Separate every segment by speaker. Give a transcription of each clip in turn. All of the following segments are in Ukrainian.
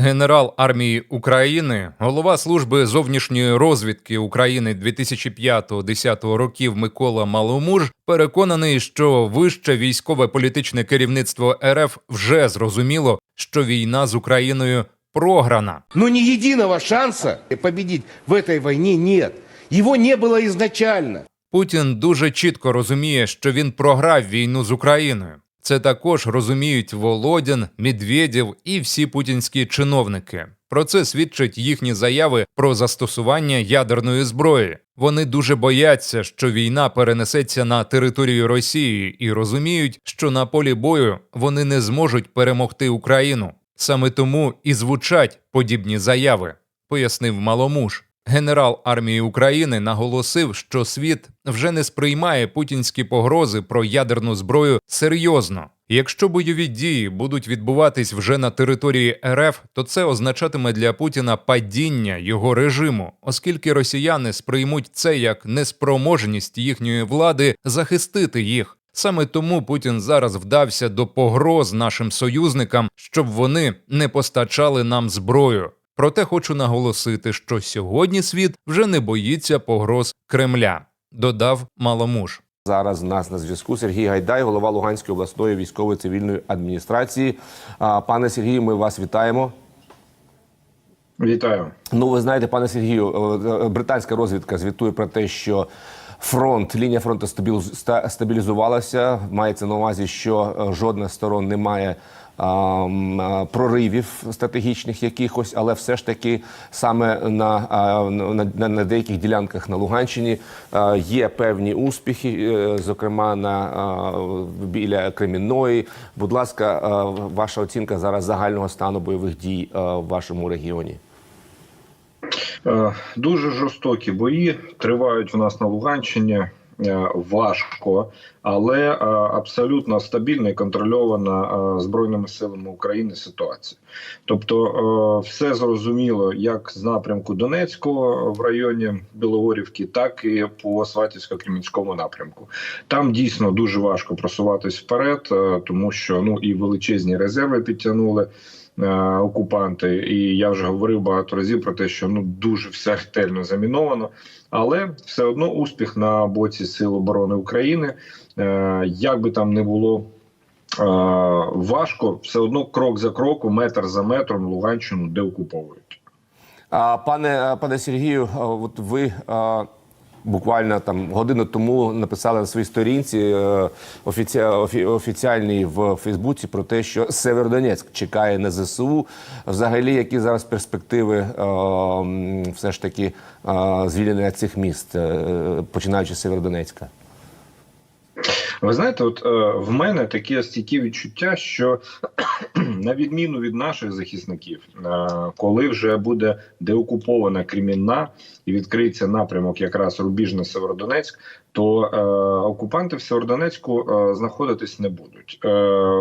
Speaker 1: Генерал армії України, голова служби зовнішньої розвідки України 2005-10 років Микола Маломуж переконаний, що вище військове політичне керівництво РФ вже зрозуміло, що війна з Україною програна.
Speaker 2: Но ни единого шанса победить в этой войне нет. Его не было изначально.
Speaker 1: Путін дуже чітко розуміє, що він програв війну з Україною. Це також розуміють Володін, Медведєв і всі путінські чиновники. Про це свідчать їхні заяви про застосування ядерної зброї. Вони дуже бояться, що війна перенесеться на територію Росії і розуміють, що на полі бою вони не зможуть перемогти Україну. Саме тому і звучать подібні заяви, пояснив Маломуж. Генерал армії України наголосив, що світ вже не сприймає путінські погрози про ядерну зброю серйозно. Якщо бойові дії будуть відбуватись вже на території РФ, то це означатиме для Путіна падіння його режиму, оскільки росіяни сприймуть це як неспроможність їхньої влади захистити їх. Саме тому Путін зараз вдався до погроз нашим союзникам, щоб вони не постачали нам зброю. Проте хочу наголосити, що сьогодні світ вже не боїться погроз Кремля, додав Маломуж.
Speaker 3: Зараз у нас на зв'язку Сергій Гайдай, голова Луганської обласної військової цивільної адміністрації. Пане Сергію, ми вас вітаємо.
Speaker 4: Вітаю.
Speaker 3: Ну, ви знаєте, пане Сергію, е, е, британська розвідка звітує про те, що фронт, лінія фронту стабіліз- стабілізувалася. Мається на увазі, що е, жодна з сторон не має а, проривів стратегічних якихось, але все ж таки саме на, на, на, на деяких ділянках на Луганщині є певні успіхи, е, зокрема на біля Кремінної. Будь ласка, ваша оцінка зараз загального стану бойових дій в вашому регіоні.
Speaker 4: Е, Дуже жорстокі бої тривають в нас на Луганщині. Е, Важко, але е, абсолютно стабільна і контрольована збройними силами України ситуація. Тобто, все зрозуміло, як з напрямку Донецького в районі Білогорівки, так і по Сватівсько-Кремінському напрямку. Там дійсно дуже важко просуватись вперед, тому що ну і величезні резерви підтягнули. Е, Окупанти, і я вже говорив багато разів про те, що ну дуже все ретельно заміновано, але все одно успіх на боці Сил оборони України. Е, Як би там не було е, важко, все одно крок за кроком, метр за метром Луганщину деокуповують.
Speaker 3: Пане пане Сергію, от ви буквально там годину тому написали на своїй сторінці е, офіці... офі- офіціальній в Фейсбуці про те, що Северодонецьк чекає на ЗСУ. Взагалі, які зараз перспективи е, все ж таки е, звільнення цих міст, починаючи з Северодонецька?
Speaker 4: Ви знаєте, от в мене таке стійке відчуття, що на відміну від наших захисників, е, коли вже буде деокупована Кремінна і відкриється напрямок якраз рубіжний Северодонецьк, то е, окупанти в Северодонецьку е, знаходитись не будуть. Е,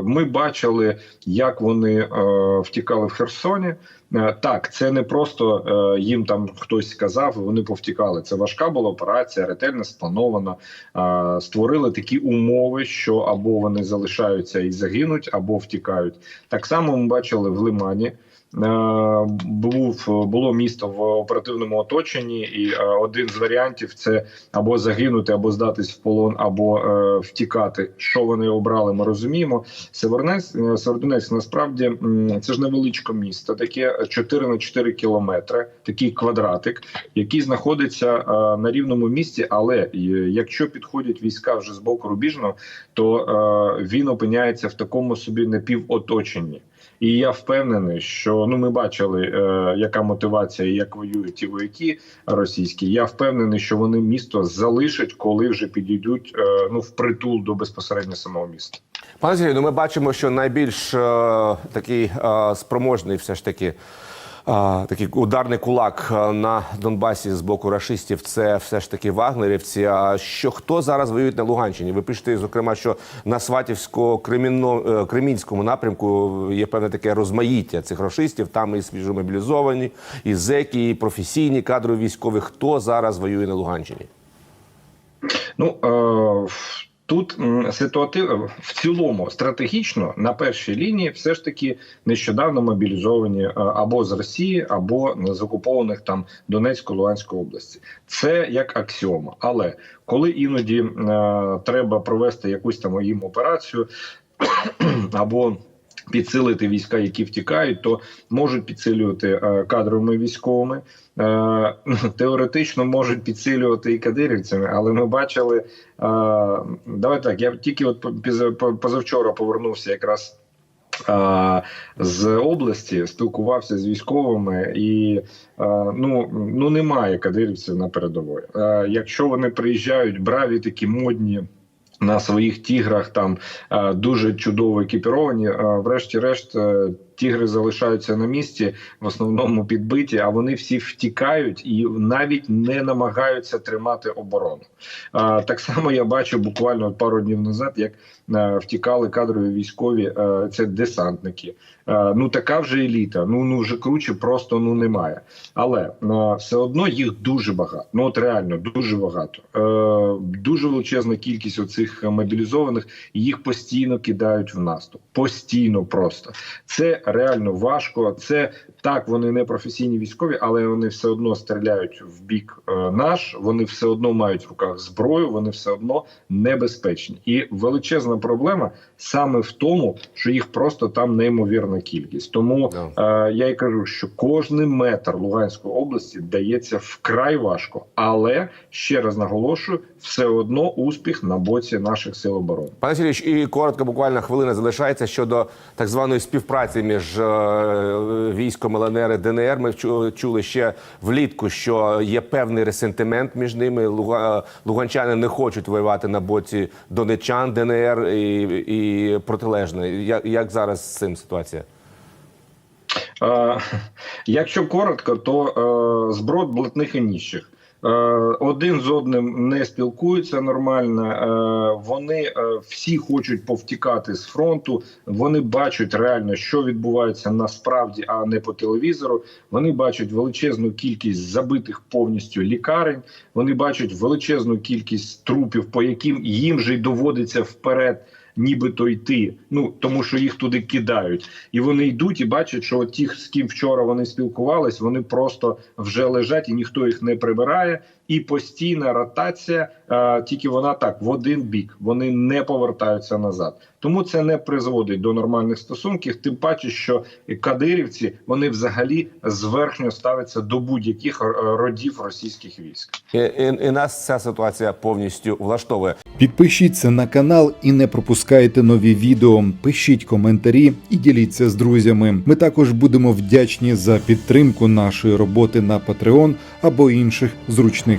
Speaker 4: ми бачили, як вони е, втікали в Херсоні. Е, Так, це не просто е, їм там хтось сказав, вони повтікали. Це важка була операція, ретельно спланована. Е, Створили такі умови, що або вони залишаються і загинуть, або втікають. Так само ми бачили в Лимані. Е, Був було місто в оперативному оточенні, і е, один з варіантів це або загинути, або здатись в полон, або е, втікати. Що вони обрали, ми розуміємо. Севернець е, насправді це ж невеличке місто, таке 4 на 4 кілометри, такий квадратик, який знаходиться на рівному місці. Але якщо підходять війська вже з боку рубіжного, то він опиняється в такому собі напівоточенні. І я впевнений, що ну ми бачили, е, яка мотивація, як воюють ті вояки російські. Я впевнений, що вони місто залишать, коли вже підійдуть е, ну впритул до безпосередньо самого міста.
Speaker 3: Пане Сергію, ну ми бачимо, що найбільш е, такий е, спроможний, все ж таки. Е, Такий ударний кулак е, на Донбасі з боку рашистів це все ж таки вагнерівці. А що хто зараз воює на Луганщині? Ви пишете, зокрема, що на Сватівсько-Кремінському напрямку є певне таке розмаїття цих рашистів. Там і свіжомобілізовані, і зеки, і професійні кадрові військові. Хто зараз воює на Луганщині?
Speaker 4: Ну е, Тут ситуатив в цілому стратегічно на першій лінії все ж таки нещодавно мобілізовані е, або з Росії, або з окупованих там Донецької Луганської області. Це як аксіома. Але коли іноді е, треба провести якусь там їм операцію або підсилити війська, які втікають, то можуть підсилювати е, кадровими військовими. Е, теоретично можуть підсилювати і кадирівцями, але ми бачили. Е, давай так, я тільки от позавчора повернувся якраз. З області спілкувався з військовими, і ну ну немає кадирівців на передової. Е, Якщо вони приїжджають, браві такі модні на своїх тіграх, там е, дуже чудово екіпіровані. е, Врешті-решт, е, тігри залишаються на місці, в основному підбиті, а вони всі втікають і навіть не намагаються тримати оборону. Е, Так само я бачив буквально пару днів назад, як е, втікали кадрові військові, е, це десантники. Е, Ну така вже еліта. Ну ну вже круче, просто ну немає. Але все одно їх дуже багато. Ну от реально дуже багато. Дуже величезна кількість оцих мобілізованих, їх постійно кидають в наступ. Постійно просто це реально важко. Це так, вони не професійні військові, але вони все одно стріляють в бік е, наш. Вони все одно мають в руках зброю. Вони все одно небезпечні. І величезна проблема саме в тому, що їх просто там неймовірна кількість. Тому. Е, я й кажу, що кожний метр Луганської області дається вкрай важко, але ще раз наголошую, все одно успіх на боці наших сил оборони.
Speaker 3: Пане Сергійович, і коротко, буквально хвилина залишається щодо так званої співпраці між е, військом ЛНР і ДНР. Ми чу- чули ще влітку, що є певний ресентимент між ними. Луганчани не хочуть воювати на боці донечан, ДНР і, і протилежне. Як, як зараз з цим ситуація?
Speaker 4: Е, якщо коротко, то е, зброд блатних і ніщих. Е, один з одним не спілкуються нормально. Е, вони е, всі хочуть повтікати з фронту. Вони бачать реально, що відбувається насправді, а не по телевізору. Вони бачать величезну кількість забитих повністю лікарень. Вони бачать величезну кількість трупів, по яким їм же й доводиться вперед. Нібито йти, ну тому що їх туди кидають, і вони йдуть і бачать, що ті, з ким вчора вони спілкувались, вони просто вже лежать і ніхто їх не прибирає. І постійна ротація, е, тільки вона так в один бік. Вони не повертаються назад. Тому це не призводить до нормальних стосунків. Тим паче, що кадирівці вони взагалі зверхньо ставляться до будь-яких е, родів російських військ.
Speaker 3: І, і, і нас ця ситуація повністю влаштовує.
Speaker 5: Підпишіться на канал і не пропускайте нові відео. Пишіть коментарі і діліться з друзями. Ми також будемо вдячні за підтримку нашої роботи на Patreon або інших зручних